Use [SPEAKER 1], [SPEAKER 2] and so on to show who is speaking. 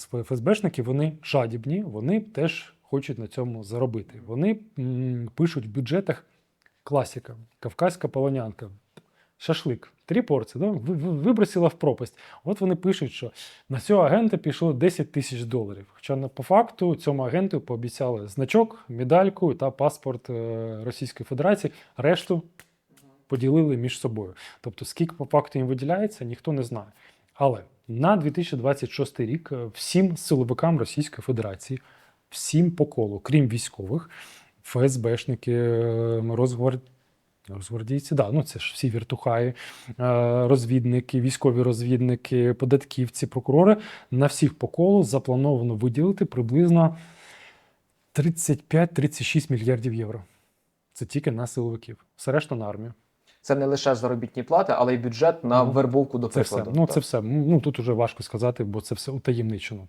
[SPEAKER 1] ФСБшники вони жадібні, вони теж хочуть на цьому заробити. Вони пишуть в бюджетах класіка, кавказька полонянка, шашлик, три порції, да? ви- вибросила в пропасть. От вони пишуть, що на цього агента пішло 10 тисяч доларів. Хоча по факту цьому агенту пообіцяли значок, медальку та паспорт е, Російської Федерації. Решту поділили між собою. Тобто, скільки по факту їм виділяється, ніхто не знає. Але на 2026 рік е, всім силовикам Російської Федерації, всім по колу, крім військових, ФСБшники, е, розгвардійці, да, ну це ж всі віртухаї, е, розвідники, військові розвідники, податківці, прокурори. На всіх по колу заплановано виділити приблизно 35-36 мільярдів євро. Це тільки на силовиків. Все решта на армію.
[SPEAKER 2] Це не лише заробітні плати, але й бюджет на
[SPEAKER 1] Ну,
[SPEAKER 2] вербовку до
[SPEAKER 1] Це все.
[SPEAKER 2] прикладу.
[SPEAKER 1] Ну, це все. Ну тут уже важко сказати, бо це все утаємничено.